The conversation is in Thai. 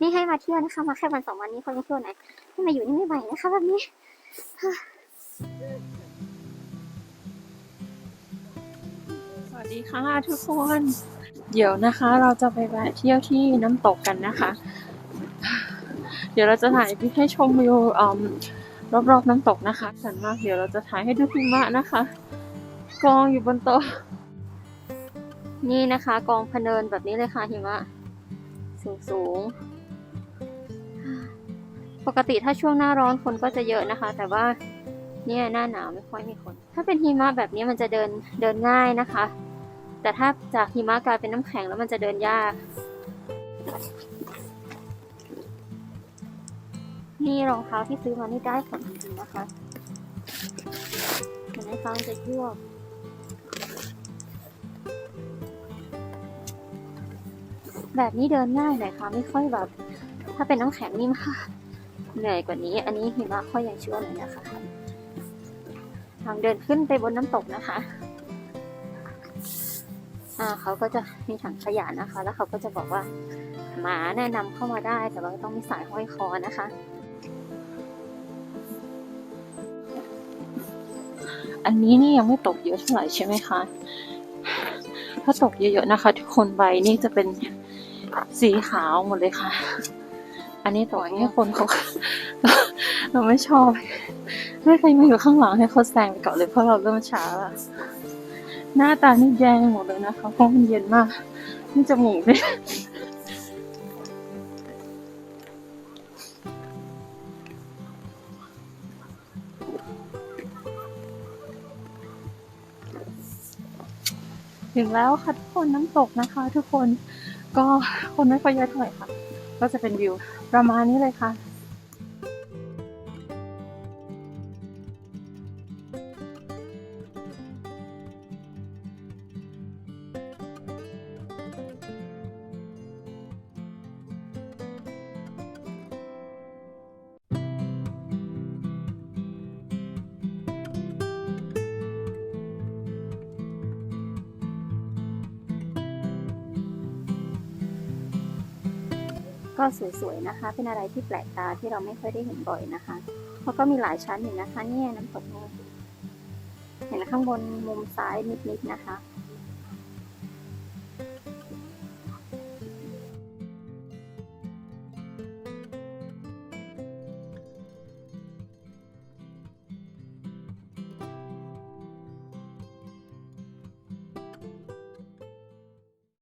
นี่ให้มาเที่ยวนะคะ มาแค่วันสองวันนี้คนไม่เที่ยวไหนให้มาอยู่นี่ไม่ไหวนะคะแบบนี้สวัสดีค่ะทุกคน เดี๋ยวนะคะ เราจะไปแวะเที่ยวที่น้ำตกกันนะคะ เดี๋ยวเราจะถ่ายให้ชมวิวอืมรอบๆน้ำตกนะคะสันมากเดี๋ยวเราจะถ่ายให้ดูหิมะนะคะ กองอยู่บนโต๊ะนี่นะคะ กองพะเนินแบบนี้เลยค่ะหิมะสูงสูงๆ ปกติถ้าช่วงหน้าร้อนคนก็จะเยอะนะคะ แต่ว่าเนี่ยหน้าหนาวไม่ค่อยมีคน ถ้าเป็นหิมะแบบนี้มันจะเดินเดินง่ายนะคะ แต่ถ้าจากหิมะกลายเป็นน้ำแข็งแล้วมันจะเดินยาก นี่รองเท้าที่ซื้อมานี่ได้ผลจริงๆนะคะเห็นไหมคะมันจะยวแบบนี้เดินง่ายหน่อยค่ะ ไม่ค่อยแบบ ถ้าเป็นน้ำแข็งนี่มาก เหนื่อยกว่านี้ อันนี้หิมะค่อยยังชั่วเลยนะคะ ทางเดินขึ้นไปบนน้ำตกนะคะอ่าเขาก็จะมีถังขยะนะคะ แล้วเขาก็จะบอกว่าหมาแนะนำเข้ามาได้ แต่ว่าต้องมีสายห้อยคอนะคะ อันนี้นี่ยังไม่ตกเยอะเท่าไหร่ใช่ไหมคะ ถ้าตกเยอะๆนะคะ ทุกคนใบนี่จะเป็นสีขาวหมดเลยค่ะ อันนี้ต่อให้คนเขาเราไม่ชอบไม่ใครมาอยู่ข้างหลังให้เขาแซงไปก่อนเลยเพราะเราเริ่มช้าละหน้าตานี่แย่หมดเลยนะคะเพราะมันเย็นมากนี่จมูกเนี่ยถึงแล้วค่ะทุกคนน้ำตกนะคะ ทุกคนก็คนไม่ค่อยเยอะเท่าไหร่ค่ะ ก็จะเป็นวิวประมาณนี้เลยค่ะ ก็สวยๆนะคะ เป็นอะไรที่แปลกตาที่เราไม่ค่อยได้เห็นบ่อยนะคะแล้วก็มีหลายชั้นอยู่นะคะเนี่ยน้ำตกนี้เห็นข้างบนมุมซ้ายนิดๆนะคะ